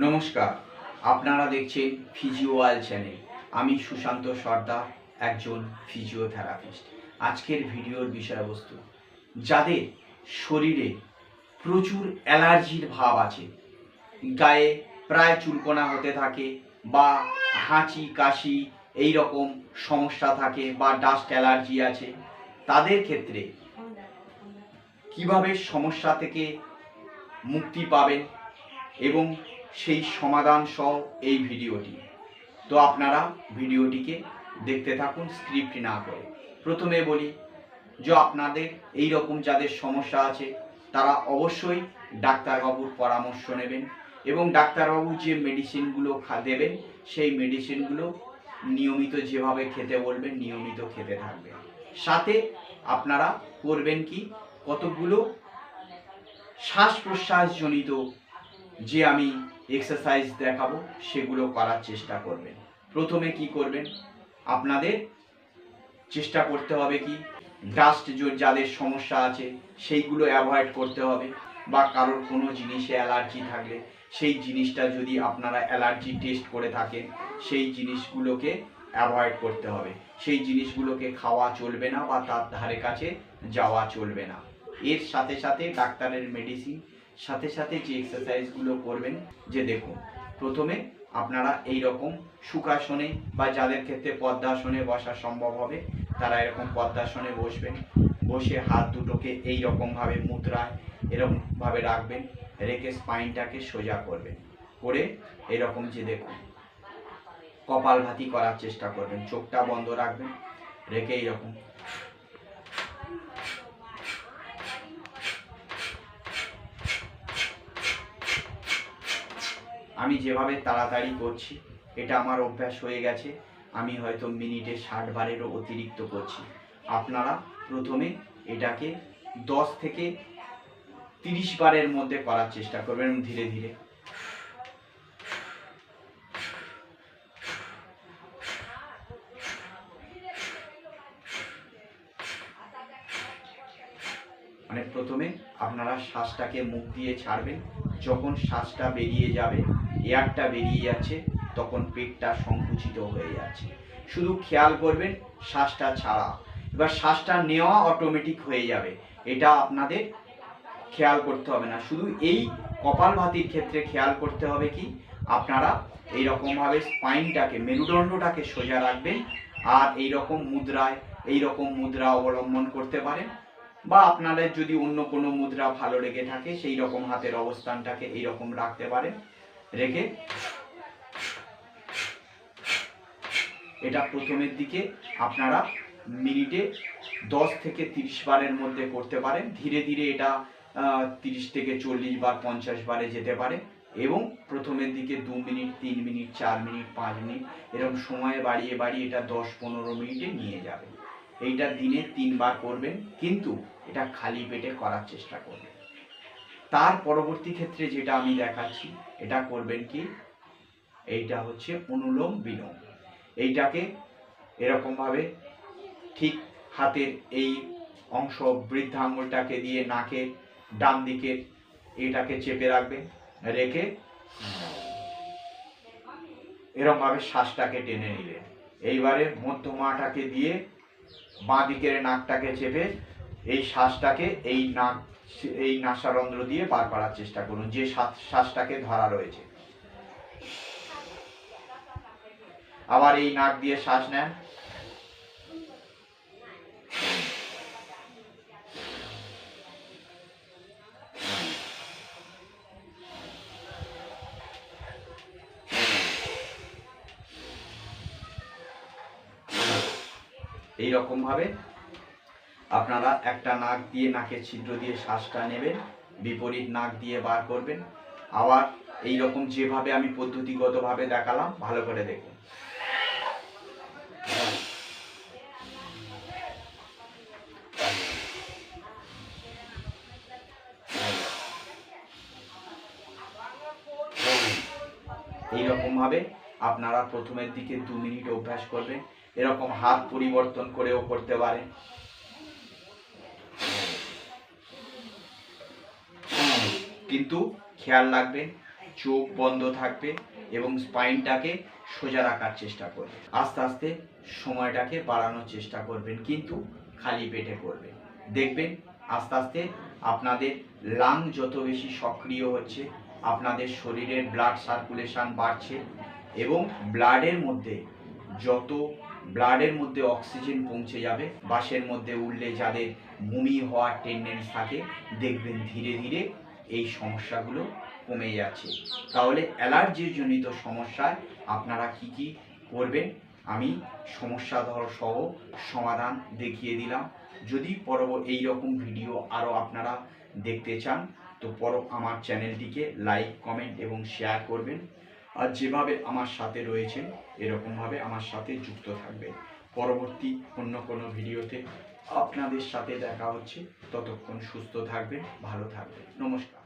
নমস্কার, আপনারা দেখছেন ফিজিওয়াল চ্যানেল আমি সুশান্ত সর্দার, একজন ফিজিওথেরাপিস্ট আজকের ভিডিওর বিষয়বস্তু, যাদের শরীরে প্রচুর অ্যালার্জির ভাব আছে, গায়ে প্রায় চুলকোনা হতে থাকে বা হাঁচি, কাশি এই রকম সমস্যা থাকে বা ডাস্ট অ্যালার্জি আছে, তাদের ক্ষেত্রে কীভাবে সমস্যা থেকে মুক্তি পাবেন এবং সেই সমাধান সহ এই ভিডিওটি। তো আপনারা ভিডিওটিকে দেখতে থাকুন স্ক্রিপ্ট না করে। প্রথমে বলি যে আপনাদের এই রকম যাদের সমস্যা আছে, তারা অবশ্যই ডাক্তারবাবুর পরামর্শ নেবেন এবং ডাক্তারবাবু যে মেডিসিনগুলো খা দেবেন, সেই মেডিসিনগুলো নিয়মিত যেভাবে খেতে বলবেন, নিয়মিত খেতে থাকবেন। সাথে আপনারা করবেন কি, কতগুলো শ্বাস প্রশ্বাসজনিত যে আমি এক্সারসাইজ দেখাবো, সেগুলো করার চেষ্টা করবেন। প্রথমে কি করবেন? আপনাদের চেষ্টা করতে হবে কি? ডাস্ট যাদের সমস্যা আছে, সেইগুলো অ্যাভয়েড করতে হবে বা কারোর কোনো জিনিসে অ্যালার্জি থাকলে, সেই জিনিসটা যদি আপনারা অ্যালার্জি টেস্ট করে থাকেন, সেই জিনিসগুলোকে অ্যাভয়েড করতে হবে। সেই জিনিসগুলোকে খাওয়া চলবে না বা তার ধারে কাছে যাওয়া চলবে না। এর সাথে সাথে ডাক্তারের মেডিসিন সাথে সাথে যে এক্সারসাইজগুলো করবেন, যে দেখুন, প্রথমে আপনারা এই রকম সুখাসনে বা যাদের ক্ষেত্রে পদ্মাসনে বসা সম্ভব হবে, তারা এরকম পদ্মাসনে বসবেন, বসে হাত দুটোকে এই রকমভাবে মুদ্রায় এরকমভাবে রাখবেন, রেখে স্পাইনটাকে সোজা করবেন। করে এরকম যে দেখুন কপালভাতি করার চেষ্টা করবেন, চোখটা বন্ধ রাখবেন, রেখে এইরকম আমি যেভাবে তাড়াতাড়ি করছি, এটা আমার অভ্যাস হয়ে গেছে। আমি হয়তো মিনিটে ষাট বারেরও অতিরিক্ত করছি। আপনারা প্রথমে এটাকে দশ থেকে তিরিশ বারের মধ্যে করার চেষ্টা করবেন ধীরে ধীরে। মানে প্রথমে আপনারা শ্বাসটাকে মুখ দিয়ে ছাড়বেন। যখন শ্বাসটা বেরিয়ে যাবে এয়ারটা বেরিয়ে যাচ্ছে, তখন পেটটা সংকুচিত হয়ে যাচ্ছে। শুধু খেয়াল করবেন, শ্বাসটা ছাড়া। এবার শ্বাসটা নেওয়া অটোমেটিক হয়ে যাবে। এটা আপনাদের খেয়াল করতে হবে না। শুধু এই কপালভাতির ক্ষেত্রে খেয়াল করতে হবে কি? আপনারা এই রকমভাবে স্পাইনটাকে, মেরুদণ্ডটাকে সোজা রাখবেন আর এই রকম মুদ্রায় এই রকম মুদ্রা অবলম্বন করতে পারেন। বা আপনাদের যদি অন্য কোনো মুদ্রা ভালো লেগে থাকে সেই রকম হাতের অবস্থানটাকে এই রকম রাখতে পারেন। রেখে এটা প্রথমের দিকে আপনারা মিনিটে দশ থেকে তিরিশ বারের মধ্যে করতে পারেন। ধীরে ধীরে এটা তিরিশ থেকে চল্লিশ বার, পঞ্চাশ বারে যেতে পারে এবং প্রথমের দিকে দু মিনিট, তিন মিনিট, চার মিনিট, পাঁচ মিনিট এরকম সময় বাড়িয়ে বাড়িয়ে এটা দশ, পনেরো মিনিটে নিয়ে যাবে এইটা দিনে তিনবার করবেন, কিন্তু এটা খালি পেটে করার চেষ্টা করবেন। তার পরবর্তী ক্ষেত্রে যেটা আমি দেখাচ্ছি, এটা করবেন কি? এইটা হচ্ছে অনুলোম বিলোম। এইটাকে এরকমভাবে ঠিক হাতের এই অংশ বৃদ্ধাঙ্গুলটাকে দিয়ে নাকের ডান দিকে এটাকে চেপে রাখবেন, রেখে এরকমভাবে শ্বাসটাকে টেনে নিলেন। এইবারে মধ্যমাটাকে দিয়ে বাঁ দিকের নাকটাকে চেপে এই শ্বাসটাকে এই নাক এই নাসারন্ধ্র দিয়ে বার করার চেষ্টা করুন, যে শ্বাসটাকে ধরা রয়েছে। আবার এই নাক দিয়ে শ্বাস নেন। এই রকম ভাবে আপনারা একটা নাক দিয়ে নাকের ছিদ্র দিয়ে শ্বাসটা নেবেন, বিপরীত নাক দিয়ে বার করবেন। আবার এই রকম যেভাবে আমি পদ্ধতিগতভাবে দেখালাম, ভালো করে দেখুন। এইরকম ভাবে আপনারা প্রথমের দিকে দু মিনিট অভ্যাস করবেন। এরকম হাত পরিবর্তন করেও করতে পারেন। কিন্তু খেয়াল রাখবেন চোখ বন্ধ থাকবে এবং স্পাইনটাকে সোজা রাখার চেষ্টা করবে। আস্তে আস্তে সময়টাকে বাড়ানোর চেষ্টা করবেন, কিন্তু খালি পেটে করবেন দেখবেন আস্তে আস্তে আপনাদের লাং যত বেশি সক্রিয় হচ্ছে, আপনাদের শরীরের ব্লাড সার্কুলেশন বাড়ছে এবং ব্লাডের মধ্যে যত, ব্লাডের মধ্যে অক্সিজেন পৌঁছে যাবে বাসের মধ্যে উঠলে যাদের বমি হওয়ার টেন্ডেন্স থাকে, দেখবেন ধীরে ধীরে এই সমস্যাগুলো কমে যাচ্ছে। তাহলে অ্যালার্জির জনিত সমস্যায় আপনারা কি কি করবেন? আমি সমস্যা ধর সহ সমাধান দেখিয়ে দিলাম। যদি পরব এই রকম ভিডিও আরও আপনারা দেখতে চান, তো পর আমার চ্যানেলটিকে লাইক, কমেন্ট এবং শেয়ার করবেন। আর যেভাবে আমার সাথে রয়েছেন, এরকমভাবে আমার সাথে যুক্ত থাকবেন। পরবর্তী অন্য কোনো ভিডিওতে আপনাদের সাথে দেখা হচ্ছে। ততক্ষণ সুস্থ থাকবেন, ভালো থাকবেন। নমস্কার।